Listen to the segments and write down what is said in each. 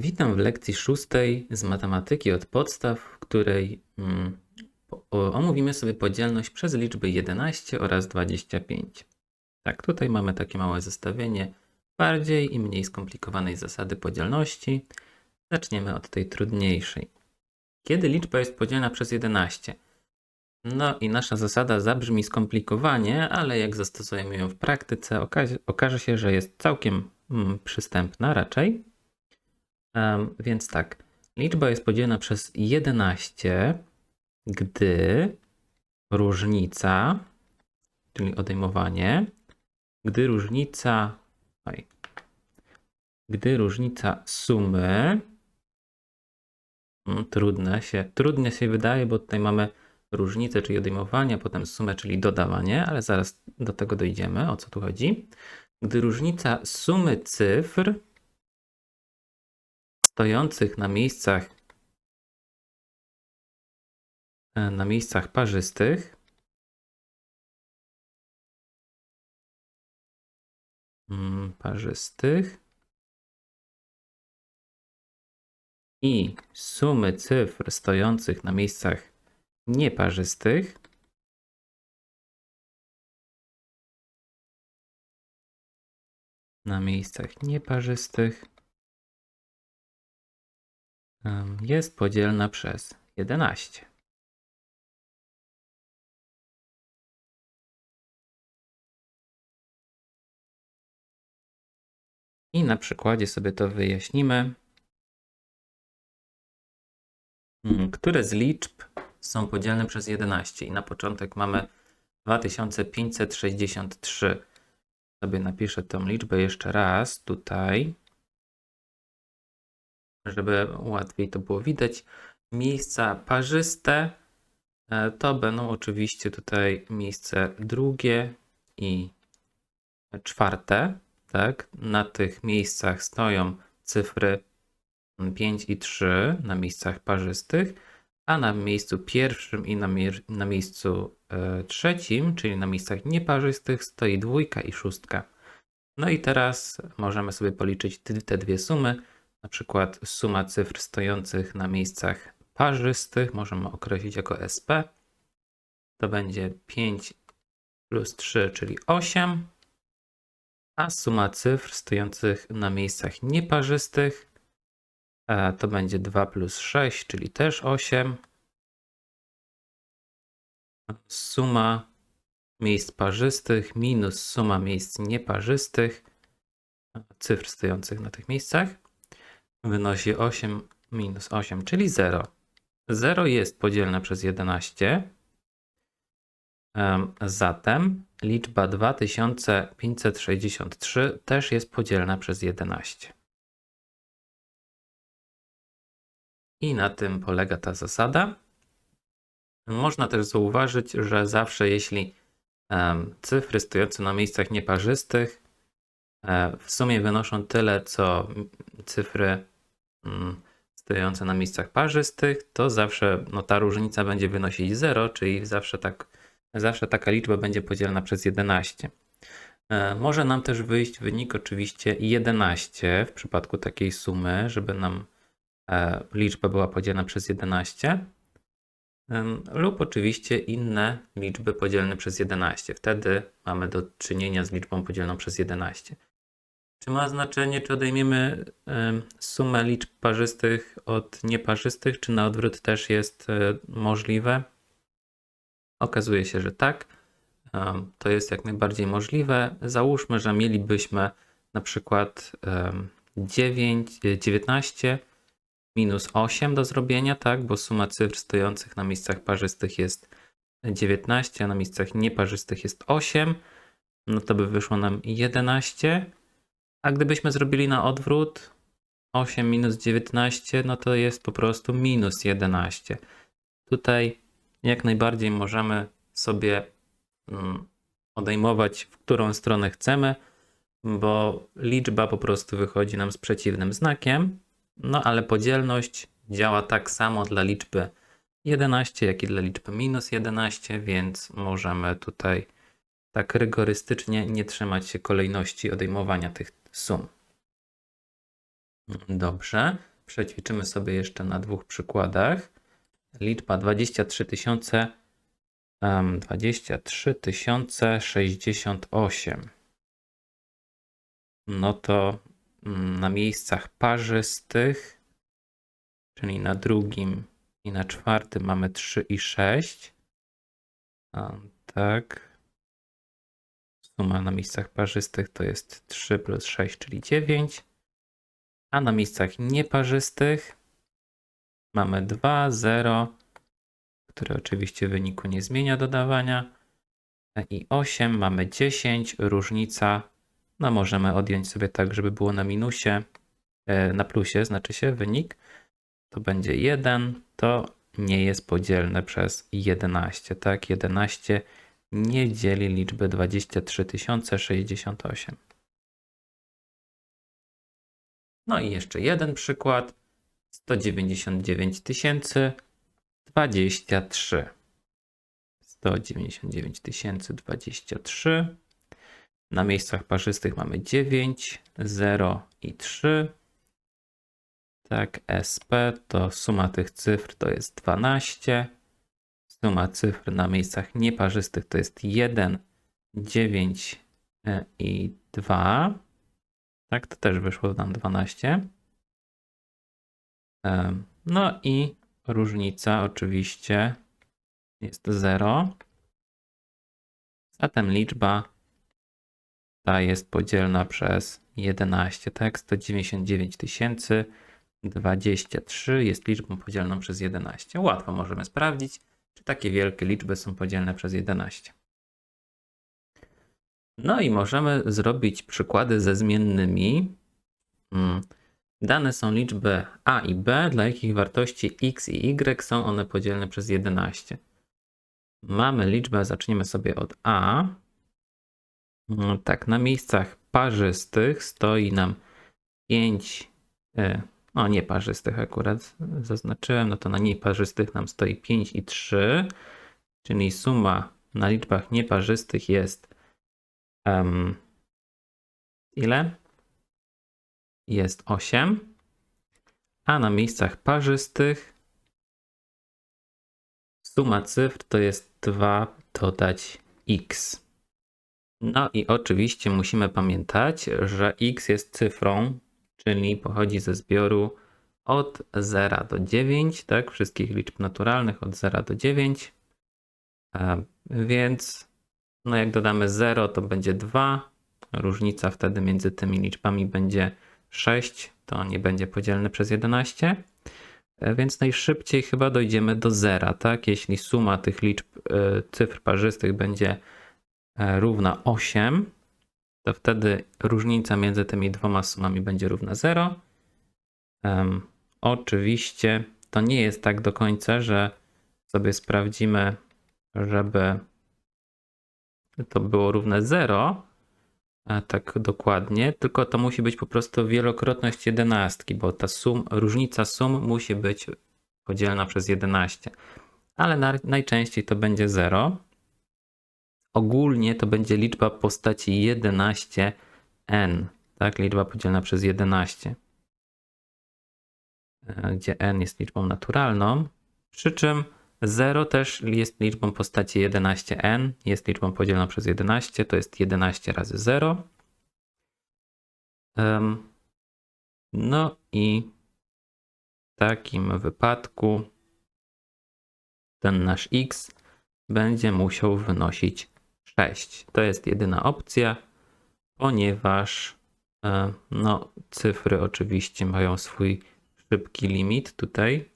Witam w lekcji szóstej z matematyki od podstaw, w której mm, omówimy sobie podzielność przez liczby 11 oraz 25. Tak, tutaj mamy takie małe zestawienie bardziej i mniej skomplikowanej zasady podzielności. Zaczniemy od tej trudniejszej. Kiedy liczba jest podzielna przez 11? No i nasza zasada zabrzmi skomplikowanie, ale jak zastosujemy ją w praktyce, okaże, okaże się, że jest całkiem mm, przystępna raczej. Em, więc tak, liczba jest podzielona przez 11, gdy różnica, czyli odejmowanie, gdy różnica, oj, gdy różnica sumy, mm, trudne się, trudne się wydaje, bo tutaj mamy różnicę, czyli odejmowanie, potem sumę, czyli dodawanie, ale zaraz do tego dojdziemy, o co tu chodzi. Gdy różnica sumy cyfr stojących na miejscach e, na miejscach parzystych. Mm, parzystych. I sumy cyfr stojących na miejscach nieparzystych. Na miejscach nieparzystych jest podzielna przez 11. I na przykładzie sobie to wyjaśnimy. Mm, Które z liczb są podzielne przez 11? I na początek mamy 2563. Sobie napiszę tą liczbę jeszcze raz tutaj, żeby łatwiej to było widać. Miejsca parzyste e, to będą oczywiście tutaj miejsce drugie i czwarte. Tak? Na tych miejscach stoją cyfry 5 i 3 na miejscach parzystych, a na miejscu pierwszym i na, na miejscu e, trzecim, czyli na miejscach nieparzystych, stoi dwójka i szóstka. No i teraz możemy sobie policzyć te dwie sumy. Na przykład suma cyfr stojących na miejscach parzystych możemy określić jako SP. To będzie 5 plus 3, czyli 8. A suma cyfr stojących na miejscach nieparzystych e, to będzie 2 plus 6, czyli też 8. Suma miejsc parzystych minus suma miejsc nieparzystych, e, cyfr stojących na tych miejscach, wynosi 8 minus 8, czyli 0. 0 jest podzielne przez 11. Em, Zatem liczba 2563 też jest podzielna przez 11. I na tym polega ta zasada. Można też zauważyć, że zawsze jeśli cyfry stojące na miejscach nieparzystych e, w sumie wynoszą tyle, co cyfry stojące na miejscach parzystych, to zawsze no, ta różnica będzie wynosić 0, czyli zawsze, tak, zawsze taka liczba będzie podzielna przez 11. E, Może nam też wyjść wynik oczywiście 11 w przypadku takiej sumy, żeby nam e, liczba była podzielna przez 11. Em, Lub oczywiście inne liczby podzielne przez 11. Wtedy mamy do czynienia z liczbą podzielną przez 11. Czy ma znaczenie, czy odejmiemy em, sumę liczb parzystych od nieparzystych, czy na odwrót też jest e, możliwe? Okazuje się, że tak. To jest jak najbardziej możliwe. Załóżmy, że mielibyśmy na przykład em, 9, e, 19 minus 8 do zrobienia, tak? Bo suma cyfr stojących na miejscach parzystych jest 19, a na miejscach nieparzystych jest 8. No to by wyszło nam 11. A gdybyśmy zrobili na odwrót 8 minus 19, no to jest po prostu minus 11. Tutaj jak najbardziej możemy sobie mm, odejmować, w którą stronę chcemy, bo liczba po prostu wychodzi nam z przeciwnym znakiem. No ale podzielność działa tak samo dla liczby 11, jak i dla liczby minus 11, więc możemy tutaj tak rygorystycznie nie trzymać się kolejności odejmowania tych sum. Dobrze. Przećwiczymy sobie jeszcze na dwóch przykładach. Liczba 23 tysiące em, 23 tysiące 68. No to mm, na miejscach parzystych, czyli na drugim i na czwartym mamy 3 i 6. A, tak. Suma na miejscach parzystych to jest 3 plus 6, czyli 9. A na miejscach nieparzystych mamy 2, 0, które oczywiście wyniku nie zmienia dodawania. I 8 mamy 10, różnica. No możemy odjąć sobie tak, żeby było na minusie, e, na plusie, znaczy się wynik. To będzie 1, to nie jest podzielne przez 11, tak? 11 nie dzieli liczby 23 068. No i jeszcze jeden przykład. 199 023. 199 023. Na miejscach parzystych mamy 9, 0 i 3. Tak, SP to suma tych cyfr to jest 12. Suma cyfr na miejscach nieparzystych to jest 1, 9 e, i 2. Tak, to też wyszło nam 12. Em, No i różnica oczywiście jest 0. Zatem liczba ta jest podzielna przez 11, tak? 199 023 jest liczbą podzielną przez 11. Łatwo możemy sprawdzić, czy takie wielkie liczby są podzielne przez 11. No i możemy zrobić przykłady ze zmiennymi. Mm. Dane są liczby a i b, dla jakich wartości x i y są one podzielne przez 11. Mamy liczbę, zaczniemy sobie od a. Mm, Tak, na miejscach parzystych stoi nam 5, e, o nie parzystych akurat zaznaczyłem, no to na nieparzystych nam stoi 5 i 3, czyli suma na liczbach nieparzystych jest em, ile? Jest 8, a na miejscach parzystych suma cyfr to jest 2 dodać x. No i oczywiście musimy pamiętać, że x jest cyfrą, czyli pochodzi ze zbioru od 0 do 9, tak? Wszystkich liczb naturalnych od 0 do 9. E, Więc no jak dodamy 0, to będzie 2. Różnica wtedy między tymi liczbami będzie 6. To nie będzie podzielne przez 11. E, Więc najszybciej chyba dojdziemy do zera, tak? Jeśli suma tych liczb e, cyfr parzystych będzie równa 8, to wtedy różnica między tymi dwoma sumami będzie równa 0. Em, oczywiście to nie jest tak do końca, że sobie sprawdzimy, żeby to było równe 0, a tak dokładnie, tylko to musi być po prostu wielokrotność jedenastki, bo ta sum, różnica sum musi być podzielna przez 11. Ale na, najczęściej to będzie 0. Ogólnie to będzie liczba postaci 11n, tak? Liczba podzielna przez 11. E, Gdzie n jest liczbą naturalną, przy czym 0 też jest liczbą postaci 11n, jest liczbą podzieloną przez 11, to jest 11 razy 0. Em, No i w takim wypadku ten nasz x będzie musiał wynosić 6. To jest jedyna opcja, ponieważ e, no, cyfry oczywiście mają swój szybki limit tutaj,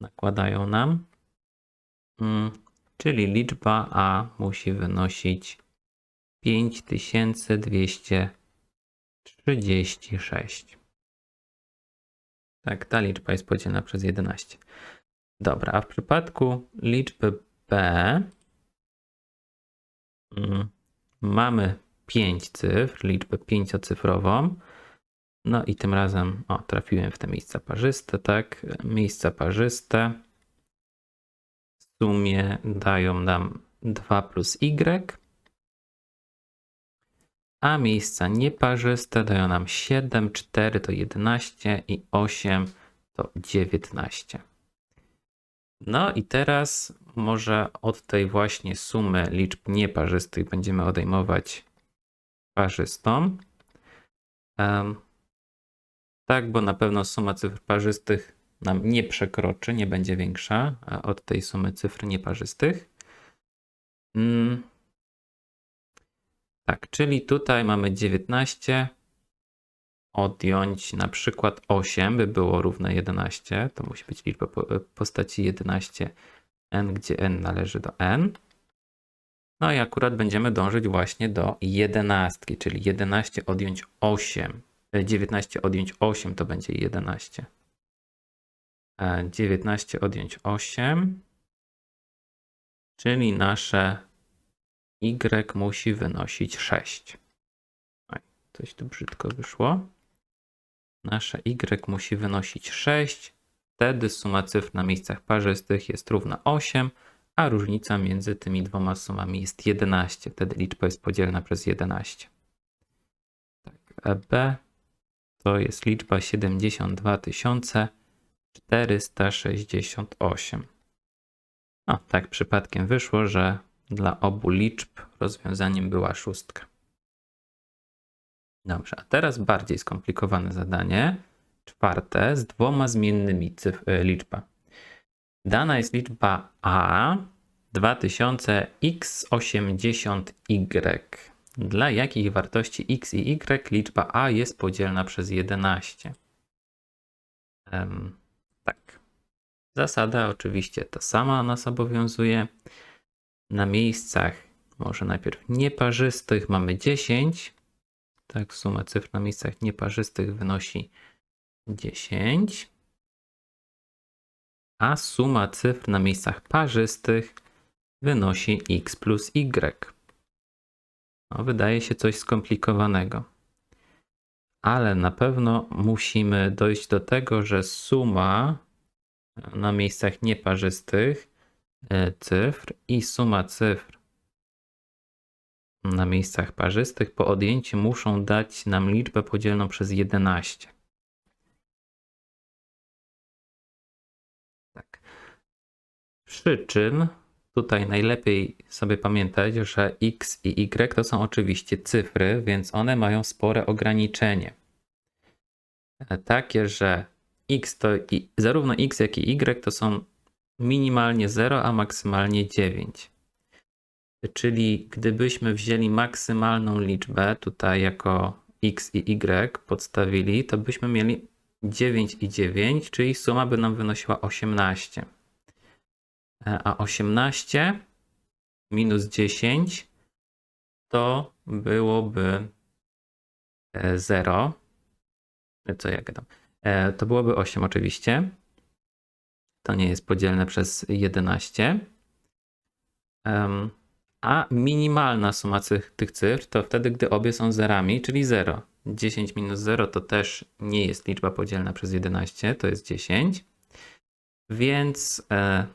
nakładają nam. Mm, Czyli liczba a musi wynosić 5236. Tak, ta liczba jest podzielona przez 11. Dobra, a w przypadku liczby b mamy 5 cyfr, liczbę pięciocyfrową. No i tym razem, o, trafiłem w te miejsca parzyste, tak? Miejsca parzyste w sumie dają nam 2 plus y, a miejsca nieparzyste dają nam 7, 4 to 11 i 8 to 19. No i teraz może od tej właśnie sumy liczb nieparzystych będziemy odejmować parzystą. Tak, bo na pewno suma cyfr parzystych nam nie przekroczy, nie będzie większa e, od tej sumy cyfr nieparzystych. Mm. Tak, czyli tutaj mamy 19, odjąć na przykład 8, by było równe 11. To musi być liczba po- postaci 11 n, gdzie n należy do n. No i akurat będziemy dążyć właśnie do 11, czyli 11 odjąć 8. e, 19 odjąć 8 to będzie 11. E, 19 odjąć 8, czyli nasze y musi wynosić 6. Oj, coś tu brzydko wyszło. Nasze y musi wynosić 6. Wtedy suma cyfr na miejscach parzystych jest równa 8, a różnica między tymi dwoma sumami jest 11. Wtedy liczba jest podzielna przez 11. Tak, a b to jest liczba 72 468. O, tak przypadkiem wyszło, że dla obu liczb rozwiązaniem była szóstka. Dobrze, a teraz bardziej skomplikowane zadanie. Czwarte, z dwoma zmiennymi cyf- e, liczba. Dana jest liczba a 2000x80y. Dla jakich wartości x i y liczba a jest podzielna przez 11? Em, tak. Zasada oczywiście ta sama nas obowiązuje. Na miejscach, może najpierw nieparzystych, mamy 10. Tak, suma cyfr na miejscach nieparzystych wynosi 10. A suma cyfr na miejscach parzystych wynosi x plus y. No, wydaje się coś skomplikowanego. Ale na pewno musimy dojść do tego, że suma na miejscach nieparzystych e, cyfr i suma cyfr na miejscach parzystych po odjęciu muszą dać nam liczbę podzielną przez 11. Przy czym tutaj najlepiej sobie pamiętać, że x i y to są oczywiście cyfry, więc one mają spore ograniczenie. Takie, że x to i, zarówno x jak i y to są minimalnie 0, a maksymalnie 9. Czyli gdybyśmy wzięli maksymalną liczbę tutaj jako x i y podstawili, to byśmy mieli 9 i 9, czyli suma by nam wynosiła 18. E, A 18 minus 10 to byłoby e, 0. Co ja gadam? E, To byłoby 8 oczywiście. To nie jest podzielne przez 11. Em, A minimalna suma cy- tych cyfr to wtedy, gdy obie są zerami, czyli 0. 10 minus 0 to też nie jest liczba podzielna przez 11, to jest 10. Więc e,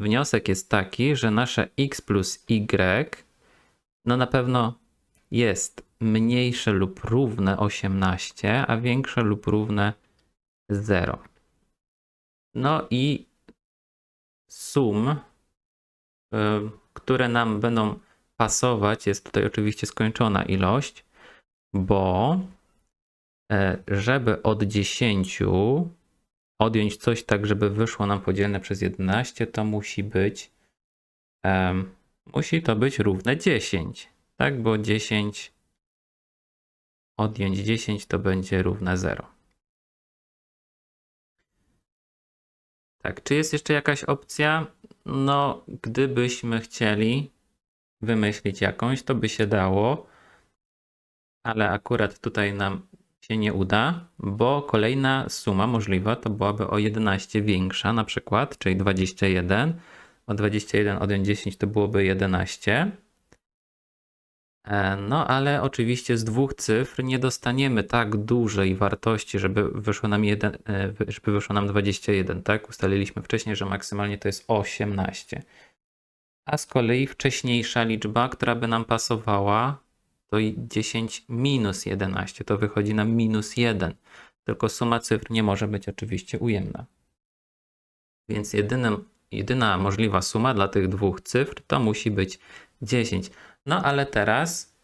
wniosek jest taki, że nasze x plus y no na pewno jest mniejsze lub równe 18, a większe lub równe 0. No i sum, y, które nam będą pasować, jest tutaj oczywiście skończona ilość, bo e, żeby od 10 odjąć coś tak, żeby wyszło nam podzielne przez 11, to musi być em, musi to być równe 10, tak? Bo 10 odjąć 10 to będzie równe 0. Tak, czy jest jeszcze jakaś opcja? No, gdybyśmy chcieli wymyślić jakąś, to by się dało, ale akurat tutaj nam się nie uda, bo kolejna suma możliwa to byłaby o 11 większa na przykład, czyli 21. O 21 odjąć 10 to byłoby 11. E, No, ale oczywiście z dwóch cyfr nie dostaniemy tak dużej wartości, żeby wyszło nam, jeden, e, żeby wyszło nam 21, tak? Ustaliliśmy wcześniej, że maksymalnie to jest 18. A z kolei wcześniejsza liczba, która by nam pasowała, to i 10 minus 11, to wychodzi nam minus 1. tylko suma cyfr nie może być oczywiście ujemna. Więc jedynym, jedyna możliwa suma dla tych dwóch cyfr to musi być 10. No ale teraz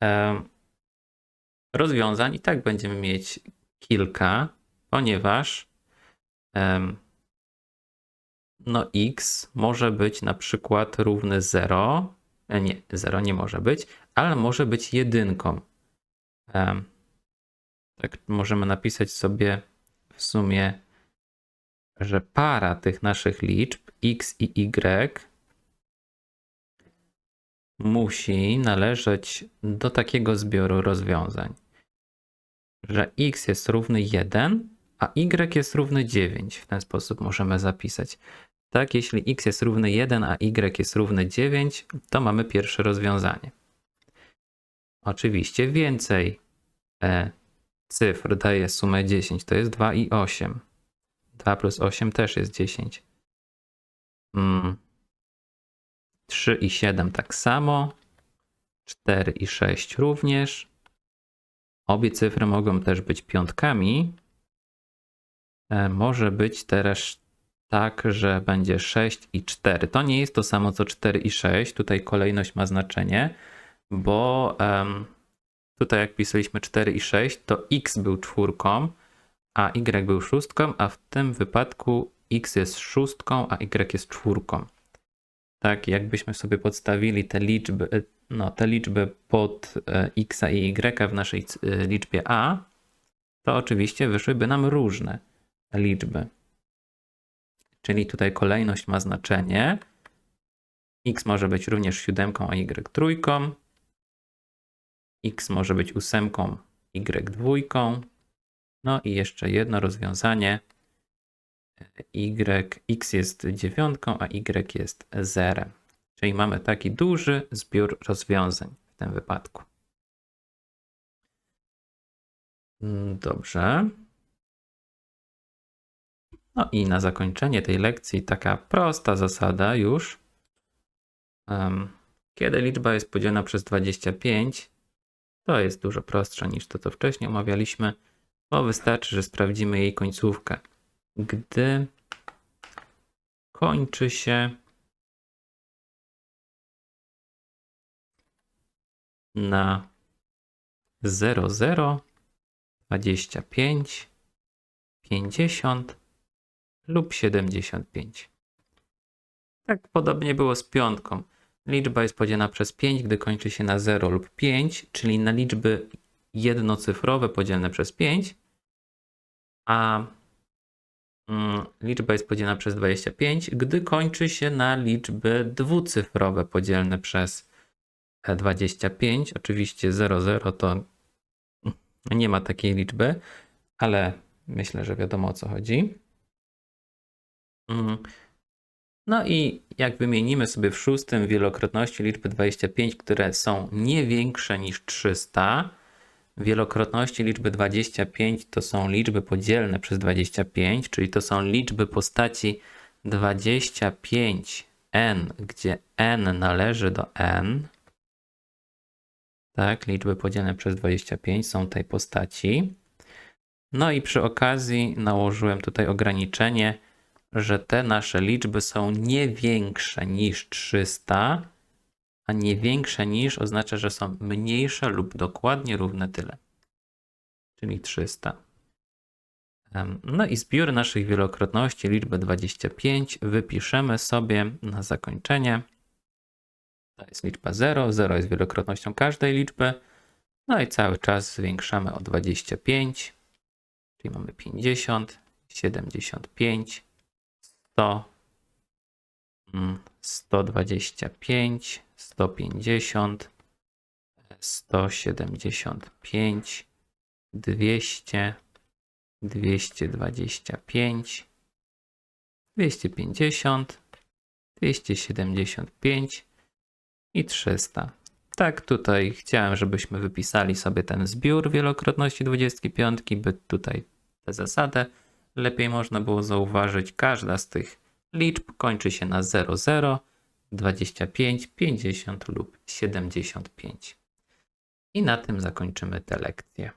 em, rozwiązań i tak będziemy mieć kilka, ponieważ em, no x może być na przykład równy 0. E, Nie, 0 nie może być, ale może być jedynką. Tak możemy napisać sobie w sumie, że para tych naszych liczb x i y musi należeć do takiego zbioru rozwiązań, że x jest równy 1, a y jest równy 9. W ten sposób możemy zapisać. Tak, jeśli x jest równy 1, a y jest równy 9, to mamy pierwsze rozwiązanie. Oczywiście więcej e, cyfr daje sumę 10, to jest 2 i 8. 2 plus 8 też jest 10. Mm. 3 i 7 tak samo. 4 i 6 również. Obie cyfry mogą też być piątkami. E, może być też tak, że będzie 6 i 4. To nie jest to samo co 4 i 6. Tutaj kolejność ma znaczenie, bo em, tutaj jak pisaliśmy 4 i 6, to x był czwórką, a y był szóstką, a w tym wypadku x jest szóstką, a y jest czwórką. Tak, jakbyśmy sobie podstawili te liczby, e, no, te liczby pod e, x i y w naszej e, liczbie a, to oczywiście wyszłyby nam różne liczby. Czyli tutaj kolejność ma znaczenie. x może być również siódemką, a y trójką. X może być ósemką, y dwójką. No i jeszcze jedno rozwiązanie. Y, x jest dziewiątką, a y jest zerem. Czyli mamy taki duży zbiór rozwiązań w tym wypadku. Mm, Dobrze. No i na zakończenie tej lekcji taka prosta zasada już. Kiedy liczba jest podzielona przez 25, to jest dużo prostsze niż to, co wcześniej omawialiśmy, bo wystarczy, że sprawdzimy jej końcówkę. Gdy kończy się na 00, 25, 50 lub 75. Tak podobnie było z piątką. Liczba jest podzielona przez 5, gdy kończy się na 0 lub 5, czyli na liczby jednocyfrowe podzielone przez 5, a mm, liczba jest podzielona przez 25, gdy kończy się na liczby dwucyfrowe podzielne przez e, 25. Oczywiście 00 to nie ma takiej liczby, ale myślę, że wiadomo o co chodzi. No i jak wymienimy sobie w szóstym wielokrotności liczby 25, które są nie większe niż 300, wielokrotności liczby 25 to są liczby podzielne przez 25, czyli to są liczby postaci 25n, gdzie n należy do n. Tak, liczby podzielne przez 25 są tej postaci. No i przy okazji nałożyłem tutaj ograniczenie, że te nasze liczby są nie większe niż 300, a nie większe niż oznacza, że są mniejsze lub dokładnie równe tyle, czyli 300. Em, No i zbiór naszych wielokrotności liczby 25 wypiszemy sobie na zakończenie. To jest liczba 0, 0 jest wielokrotnością każdej liczby. No i cały czas zwiększamy o 25, czyli mamy 50, 75, 100, mm, 125, 150, 175, 200, 225, 250, 275 i 300. Tak, tutaj chciałem, żebyśmy wypisali sobie ten zbiór wielokrotności 25, by tutaj tę zasadę lepiej można było zauważyć. Każda z tych liczb kończy się na 00, 25, 50 lub 75. I na tym zakończymy tę lekcję.